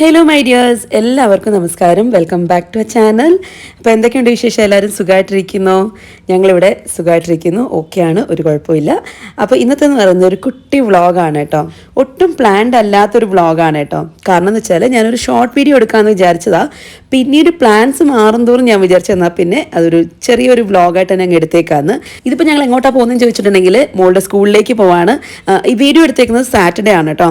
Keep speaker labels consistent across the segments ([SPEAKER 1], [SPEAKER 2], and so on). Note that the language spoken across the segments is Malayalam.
[SPEAKER 1] ഹലോ മൈ ഡിയേഴ്സ് എല്ലാവർക്കും നമസ്കാരം. Welcome back to uh channel അപ്പോൾ എന്തൊക്കെയുണ്ട് വിശേഷം? എല്ലാവരും സുഖമായിട്ടിരിക്കുന്നോ? ഞങ്ങളിവിടെ സുഖമായിട്ടിരിക്കുന്നു. ഓക്കെയാണ് ഒരു കുഴപ്പമില്ല. അപ്പോൾ ഇന്നത്തെ എന്ന് പറയുന്നത് ഒരു കുട്ടി വ്ളോഗാണ് കേട്ടോ. ഒട്ടും പ്ലാൻഡ് അല്ലാത്തൊരു വ്ളോഗാണ് കേട്ടോ. കാരണം എന്ന് വെച്ചാൽ ഞാനൊരു ഷോർട്ട് വീഡിയോ എടുക്കാമെന്ന് വിചാരിച്ചതാ. പിന്നീട് പ്ലാൻസ് മാറും തോറും ഞാൻ വിചാരിച്ചെന്നാൽ പിന്നെ അതൊരു ചെറിയൊരു വ്ളോഗായിട്ട് തന്നെ അങ്ങ് എടുത്തേക്കാന്ന്. ഇതിപ്പോൾ ഞങ്ങൾ എങ്ങോട്ടാണ് പോകുന്നതെന്ന് ചോദിച്ചിട്ടുണ്ടെങ്കിൽ മോളുടെ സ്കൂളിലേക്ക് പോവാണ്. ഈ വീഡിയോ എടുത്തേക്കുന്നത് സാറ്റർഡേ ആണ് കേട്ടോ.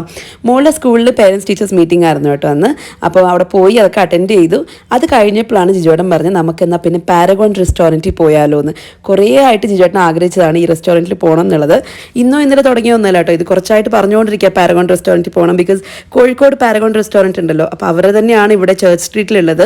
[SPEAKER 1] മോളുടെ സ്കൂളിൽ പേരൻസ് ടീച്ചേഴ്സ് മീറ്റിംഗ് ആയിരുന്നു കേട്ടോ അന്ന് അപ്പോൾ അവിടെ പോയി അതൊക്കെ അറ്റൻഡ് ചെയ്തു. അത് കഴിഞ്ഞപ്പോഴാണ് ജിജോടൻ പറഞ്ഞത് നമുക്ക് എന്നാൽ പിന്നെ പാരഗോൺ റെസ്റ്റോറന്റിൽ പോയാലോ എന്ന് കുറേ ആയിട്ട് ജിജോട്ടൻ ആഗ്രഹിച്ചതാണ് ഈ റെസ്റ്റോറന്റിൽ പോകണം എന്നുള്ളത് ഇന്നോ ഇന്നലെ തുടങ്ങിയൊന്നുമല്ല കേട്ടോ. ഇത് കുറച്ചായിട്ട് പറഞ്ഞുകൊണ്ടിരിക്കുക പാരഗോൺ റെസ്റ്റോറന്റിൽ പോകണം ബിക്കോസ് കോഴിക്കോട് പാരഗോൺ റെസ്റ്റോറന്റ് ഉണ്ടല്ലോ. അപ്പോൾ അവർ തന്നെയാണ് ഇവിടെ ചേർച്ച് സ്ട്രീറ്റിലുള്ളത്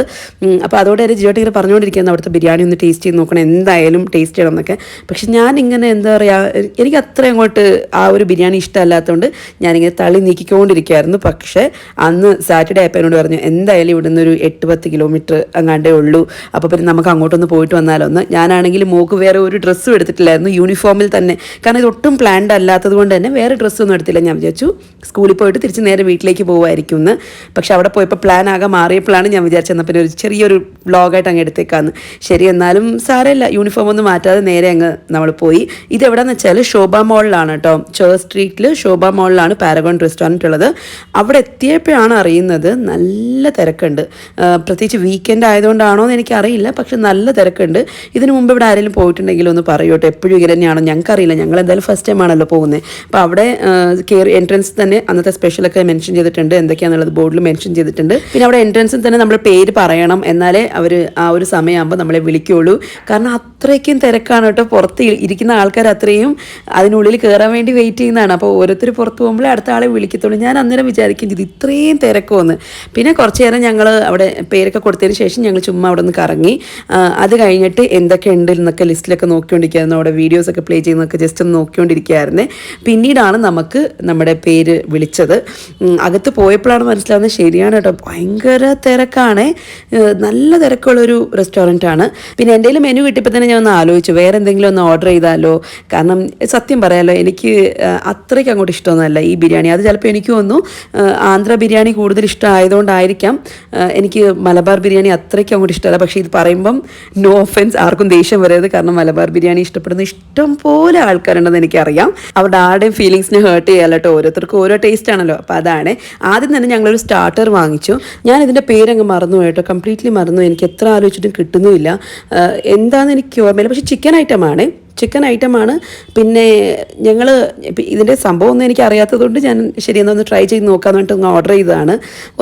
[SPEAKER 1] അപ്പോൾ അതോടെ ഒരു ജിയോട്ട് ഇങ്ങനെ പറഞ്ഞുകൊണ്ടിരിക്കുന്നത് അവിടുത്തെ ബിരിയാണി ഒന്ന് ടേസ്റ്റ് ചെയ്ത് നോക്കണം. എന്തായാലും ടേസ്റ്റ് ചെയ്യണം എന്നൊക്കെ. പക്ഷെ ഞാൻ ഇങ്ങനെ എന്താ പറയുക എനിക്ക് അത്ര അങ്ങോട്ട് ആ ഒരു ബിരിയാണി ഇഷ്ടമല്ലാത്തതുകൊണ്ട് ഞാനിങ്ങനെ തള്ളി നീക്കിക്കൊണ്ടിരിക്കുകയായിരുന്നു. പക്ഷേ അന്ന് സാറ്റർഡേ ആയപ്പോൾ എന്നോട് പറഞ്ഞു എന്തായാലും ഇവിടുന്ന് ഒരു എട്ട് പത്ത് കിലോമീറ്റർ അങ്ങാണ്ടേ ഉള്ളൂ. അപ്പോൾ പിന്നെ നമുക്ക് അങ്ങോട്ടൊന്ന് പോയിട്ട് വന്നാലോ? ഒന്ന് ഞാനാണെങ്കിൽ മോക്ക് വേറെ ഒരു ഡ്രസ്സും എടുത്തിട്ടില്ലായിരുന്നു യൂണിഫോമിൽ തന്നെ. കാരണം ഇത് ഒട്ടും പ്ലാൻഡ് അല്ലാത്തത് കൊണ്ട് തന്നെ വേറെ ഡ്രസ്സൊന്നും എടുത്തില്ല. ഞാൻ വിചാരിച്ചു സ്കൂളിൽ പോയിട്ട് തിരിച്ച് നേരെ വീട്ടിലേക്ക് പോകുമായിരിക്കും എന്ന്. പക്ഷെ അവിടെ പോയപ്പോൾ പ്ലാൻ ആകെ മാറിയപ്പോഴാണ് ഞാൻ വിചാരിച്ചത് എന്നാൽ പിന്നെ ഒരു ചെറിയൊരു വ്ളോഗായിട്ട് അങ്ങ് എടുത്തേക്കാന്ന്. ശരി എന്നാലും സാരമില്ല. യൂണിഫോം ഒന്നും മാറ്റാതെ നേരെ അങ്ങ് നമ്മൾ പോയി. ഇത് എവിടെയെന്ന് വെച്ചാൽ ശോഭ മോളിലാണ് കേട്ടോ ചേർ സ്ട്രീറ്റിൽ ശോഭ മോളിലാണ് പാരഗോൺ റെസ്റ്റോറന്റ് ഉള്ളത്. അവിടെ എത്തിയപ്പോഴാണ് അറിയുന്നത് നല്ല തിരക്കുണ്ട്. പ്രത്യേകിച്ച് വീക്കെൻഡ് ആയതുകൊണ്ടാണോ എന്ന് എനിക്കറിയില്ല പക്ഷെ നല്ല തിരക്കുണ്ട്. ഇതിന് മുമ്പ് ഇവിടെ ആരെങ്കിലും പോയിട്ടുണ്ടെങ്കിൽ ഒന്ന് പറയൂ കേട്ടോ എപ്പോഴും ഇങ്ങനെ തന്നെയാണോ? ഞങ്ങൾക്കറിയില്ല ഞങ്ങൾ എന്തായാലും ഫസ്റ്റ് ടൈം ആണല്ലോ പോകുന്നത്. അപ്പോൾ അവിടെ കയറി എൻട്രൻസ് തന്നെ അന്നത്തെ സ്പെഷ്യലൊക്കെ മെൻഷൻ ചെയ്തിട്ടുണ്ട്. എന്തൊക്കെയാണെന്നുള്ളത് ബോർഡിൽ മെൻഷൻ ചെയ്തിട്ടുണ്ട്. പിന്നെ അവിടെ എൻട്രൻസിൽ തന്നെ നമ്മൾ പേര് പറയണം. എന്നാലേ അവർ ആ ഒരു സമയമാകുമ്പോൾ നമ്മളെ വിളിക്കുകയുള്ളൂ കാരണം അത്രയ്ക്കും തിരക്കാണ് കേട്ടോ. പുറത്ത് ഇരിക്കുന്ന ആൾക്കാർ അത്രയും അതിനുള്ളിൽ കയറാൻ വേണ്ടി വെയിറ്റ് ചെയ്യുന്നതാണ്. അപ്പോൾ ഓരോരുത്തർ പുറത്ത് പോകുമ്പോഴേ അടുത്ത ആളെ വിളിക്കത്തുള്ളൂ. ഞാൻ അന്നേരം വിചാരിക്കും ഇത് ഇത്രയും തിരക്കുമെന്ന്. പിന്നെ കുറച്ച് നേരം ഞങ്ങൾ അവിടെ പേരൊക്കെ കൊടുത്തതിന് ശേഷം ഞങ്ങൾ ചുമ്മാ അവിടെ നിന്ന് കറങ്ങി. അത് കഴിഞ്ഞിട്ട് എന്തൊക്കെ ഉണ്ട് എന്നൊക്കെ ലിസ്റ്റിലൊക്കെ നോക്കിക്കൊണ്ടിരിക്കുകയായിരുന്നു. അവിടെ വീഡിയോസൊക്കെ പ്ലേ ചെയ്യുന്നതൊക്കെ ജസ്റ്റ് ഒന്ന് നോക്കിക്കൊണ്ടിരിക്കുകയായിരുന്നേ. പിന്നീടാണ് നമുക്ക് നമ്മുടെ പേര് വിളിച്ചത്. അകത്ത് പോയപ്പോഴാണ് മനസ്സിലാവുന്നത് ശരിയാണ് കേട്ടോ. ഭയങ്കര തിരക്കാണ്. നല്ല തിരക്കുള്ളൊരു റെസ്റ്റോറന്റ് ആണ്. പിന്നെ എന്റെ മെനു കിട്ടിയപ്പോൾ തന്നെ ഞാൻ ഒന്ന് ആലോചിച്ചു. വേറെ എന്തെങ്കിലും ഒന്ന് ഓർഡർ ചെയ്താലോ? കാരണം സത്യം പറയാലോ എനിക്ക് അത്രയ്ക്ക് അങ്ങോട്ട് ഇഷ്ടമൊന്നുമല്ല ഈ ബിരിയാണി. അത് ചിലപ്പോൾ എനിക്ക് തോന്നുന്നു ആന്ധ്ര ബിരിയാണി കൂടുതൽ ഇഷ്ടമായതുകൊണ്ടായിരിക്കാം. എനിക്ക് മലബാർ ബിരിയാണി അത്രയ്ക്ക് അങ്ങോട്ട് ഇഷ്ടമല്ല. പക്ഷേ ഇത് പറയുമ്പം നോ ഒഫൻസ് ആർക്കും ദേഷ്യം വരരുത്. കാരണം മലബാർ ബിരിയാണി ഇഷ്ടപ്പെടുന്ന ഇഷ്ടം പോലെ ആൾക്കാരുണ്ടെന്ന് എനിക്കറിയാം. അവരുടെ ആരുടെയും ഫീലിങ്സിനെ ഹേർട്ട് ചെയ്യാലോ കേട്ടോ ഓരോരുത്തർക്കും ഓരോ ടേസ്റ്റ് ആണല്ലോ. അപ്പോൾ അതാണ്. ആദ്യം തന്നെ ഞങ്ങളൊരു സ്റ്റാർട്ടർ വാങ്ങിച്ചു. ഞാൻ ഇതിന്റെ പേരങ്ങ് മറന്നു കേട്ടോ കംപ്ലീറ്റ്ലി മറന്നു എനിക്ക് എത്ര ആലോചിച്ചിട്ടും കിട്ടുന്നുമില്ല. എന്താണെന്ന് എനിക്ക് ഓർമ്മയില്ല. പക്ഷേ ചിക്കൻ ഐറ്റമാണ് ചിക്കൻ ഐറ്റമാണ് പിന്നെ ഞങ്ങൾ ഇതിന്റെ സംഭവം ഒന്നും എനിക്ക് അറിയാത്തതുകൊണ്ട് ഞാൻ ശരി എന്നാ ഒന്ന് ട്രൈ ചെയ്ത് നോക്കാമെന്ന് പറഞ്ഞിട്ട് ഒന്ന് ഓർഡർ ചെയ്തതാണ്.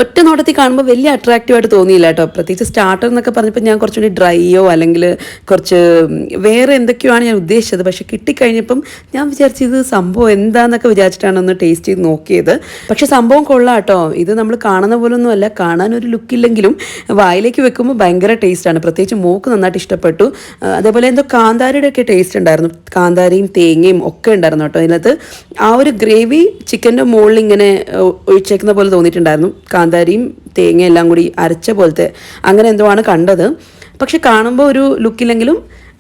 [SPEAKER 1] ഒറ്റ നോട്ടത്തിൽ കാണുമ്പോൾ വലിയ അട്രാക്റ്റീവായിട്ട് തോന്നിയില്ല കേട്ടോ. പ്രത്യേകിച്ച് സ്റ്റാർട്ടർ എന്നൊക്കെ പറഞ്ഞപ്പോൾ ഞാൻ കുറച്ചുകൂടി ഡ്രൈയോ അല്ലെങ്കിൽ കുറച്ച് വേറെ എന്തൊക്കെയാണ് ഞാൻ ഉദ്ദേശിച്ചത്. പക്ഷേ കിട്ടിക്കഴിഞ്ഞപ്പം ഞാൻ വിചാരിച്ചത് സംഭവം എന്താണെന്നൊക്കെ വിചാരിച്ചിട്ടാണ് ഒന്ന് ടേസ്റ്റ് ചെയ്ത് നോക്കിയത്. പക്ഷേ സംഭവം കൊള്ളാം കേട്ടോ. ഇത് നമ്മൾ കാണുന്ന പോലൊന്നും അല്ല. കാണാൻ ഒരു ലുക്കില്ലെങ്കിലും വായിലേക്ക് വെക്കുമ്പോൾ ഭയങ്കര ടേസ്റ്റാണ് പ്രത്യേകിച്ച് മൂക്ക് നന്നായിട്ട് ഇഷ്ടപ്പെട്ടു. അതേപോലെ എന്തോ കാന്താരിയുടെ ഒക്കെ ടേസ്റ്റ് ഉണ്ടായിരുന്നു. കാന്താരിയും തേങ്ങയും ഒക്കെ ഉണ്ടായിരുന്നു കേട്ടോ. അതിനകത്ത് ആ ഒരു ഗ്രേവി ചിക്കന്റെ മുകളിൽ ഇങ്ങനെ ഒഴിച്ചേക്കുന്ന പോലെ തോന്നിയിട്ടുണ്ടായിരുന്നു. കാന്താരിയും തേങ്ങയും എല്ലാം കൂടി അരച്ച പോലത്തെ അങ്ങനെ എന്തോ ആണ് കണ്ടത്. പക്ഷെ കാണുമ്പോൾ ഒരു ലുക്കില്ലെങ്കിലും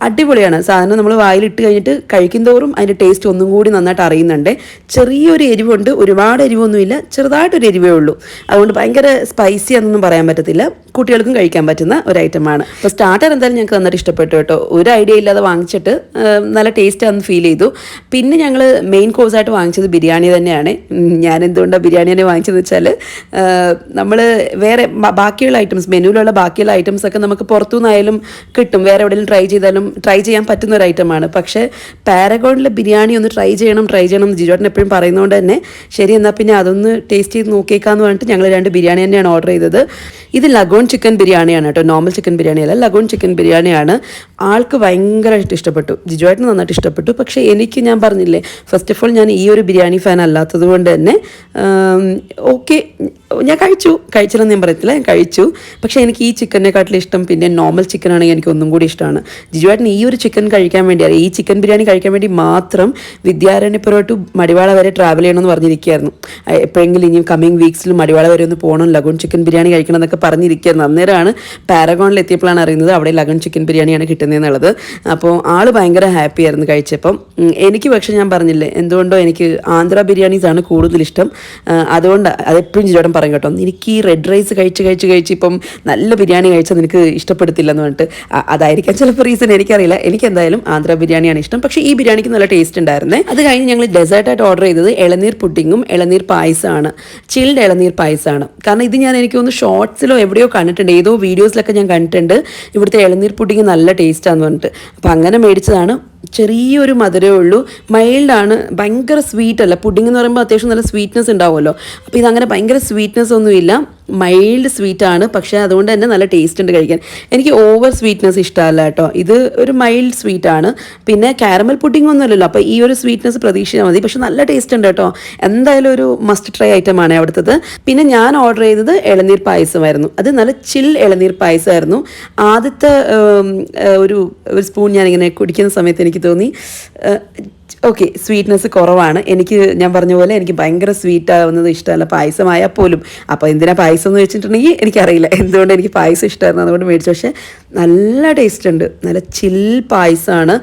[SPEAKER 1] അടിപൊളിയാണ്. സാധനം നമ്മൾ വായിലിട്ട് കഴിഞ്ഞിട്ട് കഴിക്കും തോറും അതിന്റെ ടേസ്റ്റ് ഒന്നും കൂടി നന്നായിട്ട് അറിയുന്നുണ്ട്. ചെറിയൊരു എരിവുണ്ട്. ഒരുപാട് എരിവൊന്നുമില്ല. ചെറുതായിട്ടൊരു എരിവേ ഉള്ളൂ. അതുകൊണ്ട് ഭയങ്കര സ്പൈസി എന്നൊന്നും പറയാൻ പറ്റത്തില്ല. കുട്ടികൾക്കും കഴിക്കാൻ പറ്റുന്ന ഒരു ഐറ്റമാണ് അപ്പോൾ സ്റ്റാർട്ടർ എന്തായാലും ഞങ്ങൾക്ക് നന്നായിട്ട് ഇഷ്ടപ്പെട്ടു കേട്ടോ. ഒരു ഐഡിയ ഇല്ലാതെ വാങ്ങിച്ചിട്ട് നല്ല ടേസ്റ്റ് ആണെന്ന് ഫീൽ ചെയ്തു. പിന്നെ ഞങ്ങൾ മെയിൻ കോഴ്സായിട്ട് വാങ്ങിച്ചത് ബിരിയാണി തന്നെയാണ്. ഞാൻ എന്തുകൊണ്ടാണ് ബിരിയാണി തന്നെ വാങ്ങിച്ചതെന്ന് വെച്ചാൽ നമ്മൾ വേറെ ബാക്കിയുള്ള ഐറ്റംസ് മെനുവിലുള്ള ബാക്കിയുള്ള ഐറ്റംസ് ഒക്കെ നമുക്ക് പുറത്തുനിന്നായാലും കിട്ടും. വേറെ എവിടെയെങ്കിലും ട്രൈ ചെയ്താലും ട്രൈ ചെയ്യാൻ പറ്റുന്ന ഒരു ഐറ്റമാണ് പക്ഷേ പാരഗോണിലെ ബിരിയാണി ഒന്ന് ട്രൈ ചെയ്യണം ട്രൈ ചെയ്യണം എന്ന് ജിജോട്ടൻ എപ്പോഴും പറയുന്നതുകൊണ്ട് തന്നെ ശരി എന്നാൽ പിന്നെ അതൊന്ന് ടേസ്റ്റ് ചെയ്ത് നോക്കിയേക്കാന്ന് പറഞ്ഞിട്ട് ഞങ്ങൾ രണ്ട് ബിരിയാണി തന്നെയാണ് ഓർഡർ ചെയ്തത്. ഇത് ലഗോൺ ചിക്കൻ ബിരിയാണിയാണ് കേട്ടോ നോർമൽ ചിക്കൻ ബിരിയാണി അല്ല ലഗോൺ ചിക്കൻ ബിരിയാണിയാണ്. ആൾക്ക് ഭയങ്കരമായിട്ട് ഇഷ്ടപ്പെട്ടു ജിജോട്ടിന് നന്നായിട്ട് ഇഷ്ടപ്പെട്ടു. പക്ഷേ എനിക്ക് ഞാൻ പറഞ്ഞില്ലേ ഫസ്റ്റ് ഓഫ് ഓൾ ഞാൻ ഈ ഒരു ബിരിയാണി ഫാൻ അല്ലാത്തത് കൊണ്ട് തന്നെ ഓക്കെ ഞാൻ കഴിച്ചു. കഴിച്ചില്ലെന്ന് ഞാൻ പറയത്തില്ല. ഞാൻ കഴിച്ചു. പക്ഷേ എനിക്ക് ഈ ചിക്കനെക്കാട്ടിലും ഇഷ്ടം പിന്നെ നോർമൽ ചിക്കൻ ആണെങ്കിൽ എനിക്ക് ഒന്നും കൂടി ഇഷ്ടമാണ്. ജിജുവേട്ടൻ ഈ ഒരു ചിക്കൻ കഴിക്കാൻ വേണ്ടിയാണ് ഈ ചിക്കൻ ബിരിയാണി കഴിക്കാൻ വേണ്ടി മാത്രം വിദ്യാരണ്യപുരം മടിവാള വരെ ട്രാവൽ ചെയ്യണമെന്ന് പറഞ്ഞിരിക്കുകയായിരുന്നു. എപ്പോഴെങ്കിലും ഇനിയും കമ്മിങ് വീക്സിൽ മടിവാള വരെ ഒന്ന് പോകണം ലഗൂൺ ചിക്കൻ ബിരിയാണി കഴിക്കണം എന്നൊക്കെ പറഞ്ഞിരിക്കുകയായിരുന്നു. അന്നേരമാണ് പാരഗോണിൽ എത്തിയപ്പോഴാണ് അറിയുന്നത് അവിടെ ലഗൺ ചിക്കൻ ബിരിയാണിയാണ് കിട്ടുന്നതെന്നുള്ളത് അപ്പോൾ ആൾ ഭയങ്കര ഹാപ്പി ആയിരുന്നു കഴിച്ചപ്പം. എനിക്ക് പക്ഷേ ഞാൻ പറഞ്ഞില്ലേ എന്തുകൊണ്ടോ എനിക്ക് ആന്ധ്ര ബിരിയാണീസാണ് കൂടുതൽ ഇഷ്ടം. അതുകൊണ്ട് അതെപ്പോഴും ജിജോടൻ പറയും കേട്ടോ എനിക്ക് ഈ റെഡ് റൈസ് കഴിച്ച് കഴിച്ച് കഴിച്ച് ഇപ്പം നല്ല ബിരിയാണി കഴിച്ചാൽ നിനക്ക് ഇഷ്ടപ്പെടുത്തില്ലെന്ന് പറഞ്ഞിട്ട്. അതായിരിക്കാം ചിലപ്പോൾ റീസൺ എനിക്കറിയില്ല. എനിക്ക് എന്തായാലും ആന്ധ്ര ബിരിയാണിയാണ് ഇഷ്ടം. പക്ഷേ ഈ ബിരിയാണിക്ക് നല്ല ടേസ്റ്റ് ഉണ്ടായിരുന്നേ. അത് കഴിഞ്ഞ് ഞങ്ങൾ ഡെസേർട്ടായിട്ട് ഓർഡർ ചെയ്തത് ഇളനീർ പുഡിങ്ങും ഇളനീർ പായസമാണ് ചിൽഡ് ഇളനീർ പായസമാണ് കാരണം ഇത് ഞാൻ എനിക്ക് ഒന്ന് ഷോർട്സിലോ എവിടെയോ കണ്ടിട്ടുണ്ട്. ഏതോ വീഡിയോസിലൊക്കെ ഞാൻ കണ്ടിട്ടുണ്ട്. ഇവിടുത്തെ ഇളനീർ പുഡിങ് നല്ല ടേസ്റ്റാന്ന് പറഞ്ഞിട്ട്. അപ്പം അങ്ങനെ മേടിച്ചതാണ്. ചെറിയൊരു മധുരമേ ഉള്ളൂ. മൈൽഡാണ് ഭയങ്കര സ്വീറ്റ് അല്ല. പുഡിംഗ് എന്ന് പറയുമ്പോൾ അത്യാവശ്യം നല്ല സ്വീറ്റ്നെസ് ഉണ്ടാവുമല്ലോ. അപ്പോൾ ഇതങ്ങനെ ഭയങ്കര സ്വീറ്റ്നെസ് ഒന്നുമില്ല. മൈൽഡ് സ്വീറ്റ് ആണ് പക്ഷേ അതുകൊണ്ട് തന്നെ നല്ല ടേസ്റ്റ് ഉണ്ട് കഴിക്കാൻ. എനിക്ക് ഓവർ സ്വീറ്റ്നെസ് ഇഷ്ടമല്ല കേട്ടോ. ഇത് ഒരു മൈൽഡ് സ്വീറ്റ് ആണ്. പിന്നെ കാരമൽ പുഡിംഗ് ഒന്നുമല്ലല്ലോ അപ്പോൾ ഈ ഒരു സ്വീറ്റ്നെസ് പ്രതീക്ഷിച്ചാൽ മതി. പക്ഷെ നല്ല ടേസ്റ്റ് ഉണ്ട് കേട്ടോ. എന്തായാലും ഒരു മസ്റ്റ് ട്രൈ ഐറ്റമാണ് അവിടുത്തത്. പിന്നെ ഞാൻ ഓർഡർ ചെയ്തത് ഇളനീർ പായസമായിരുന്നു. അത് നല്ല ചിൽ ഇളനീർ പായസമായിരുന്നു. ആദ്യത്തെ ഒരു സ്പൂൺ ഞാനിങ്ങനെ കുടിക്കുന്ന സമയത്ത് എനിക്ക് തോന്നി. ഓക്കെ സ്വീറ്റ്നെസ് കുറവാണ്. എനിക്ക് ഞാൻ പറഞ്ഞ പോലെ എനിക്ക് ഭയങ്കര സ്വീറ്റ് ആവുന്നത് ഇഷ്ടമല്ല. പായസമായാൽ പോലും. അപ്പോൾ എന്തിനാ പായസം എന്ന് വെച്ചിട്ടുണ്ടെങ്കിൽ എനിക്കറിയില്ല. എന്തുകൊണ്ട് എനിക്ക് പായസം ഇഷ്ടമായിരുന്നു അതുകൊണ്ട് മേടിച്ചു. പക്ഷേ നല്ല ടേസ്റ്റ് ഉണ്ട്. നല്ല ചിൽ പായസമാണ്.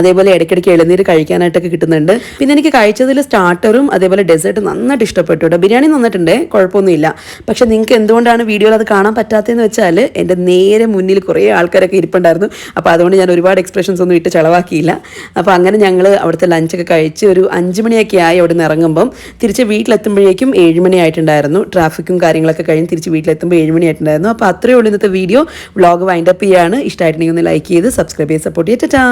[SPEAKER 1] അതേപോലെ ഇടയ്ക്കിടയ്ക്ക് ഇളനീര് കഴിക്കാനായിട്ടൊക്കെ കിട്ടുന്നുണ്ട്. പിന്നെ എനിക്ക് കഴിച്ചതിൽ സ്റ്റാർട്ടറും അതേപോലെ ഡെസേർട്ട് നന്നായിട്ട് ഇഷ്ടപ്പെട്ടു കേട്ടോ. ബിരിയാണി നന്നിട്ടുണ്ട് കുഴപ്പമൊന്നുമില്ല. പക്ഷെ നിങ്ങൾക്ക് എന്തുകൊണ്ടാണ് വീഡിയോയിൽ അത് കാണാൻ പറ്റാത്തതെന്ന് വെച്ചാൽ എന്റെ നേരെ മുന്നിൽ കുറേ ആൾക്കാരൊക്കെ ഇരിപ്പുണ്ടായിരുന്നു. അപ്പോൾ അതുകൊണ്ട് ഞാൻ ഒരുപാട് എക്സ്പ്രഷൻസ് ഒന്നും ഇട്ട് ചിലവാക്കിയില്ല അപ്പോൾ അങ്ങനെ ഞങ്ങൾ അവിടുത്തെ ലഞ്ചൊക്കെ കഴിച്ച് ഒരു അഞ്ച് മണിയൊക്കെ ആയി അവിടെ നിന്ന് ഇറങ്ങുമ്പം തിരിച്ച് വീട്ടിലെത്തുമ്പോഴേക്കും ഏഴ് മണി ആയിട്ടുണ്ടായിരുന്നു. ട്രാഫിക്കും കാര്യങ്ങളൊക്കെ കഴിഞ്ഞ് തിരിച്ച് വീട്ടിലെത്തുമ്പോൾ ഏഴ് മണി ആയിട്ടുണ്ടായിരുന്നു. അപ്പോൾ അത്രയേ ഉള്ളൂ ഇന്നത്തെ വീഡിയോ വ്ളോഗ് വൈൻഡപ്പ് ചെയ്യാണ്. ഇഷ്ടമായിട്ടുണ്ടെങ്കിൽ ഒന്ന് ലൈക്ക് ചെയ്ത് സബ്സ്ക്രൈബ് ചെയ്ത് സപ്പോർട്ട് ചെയ്തിട്ടാ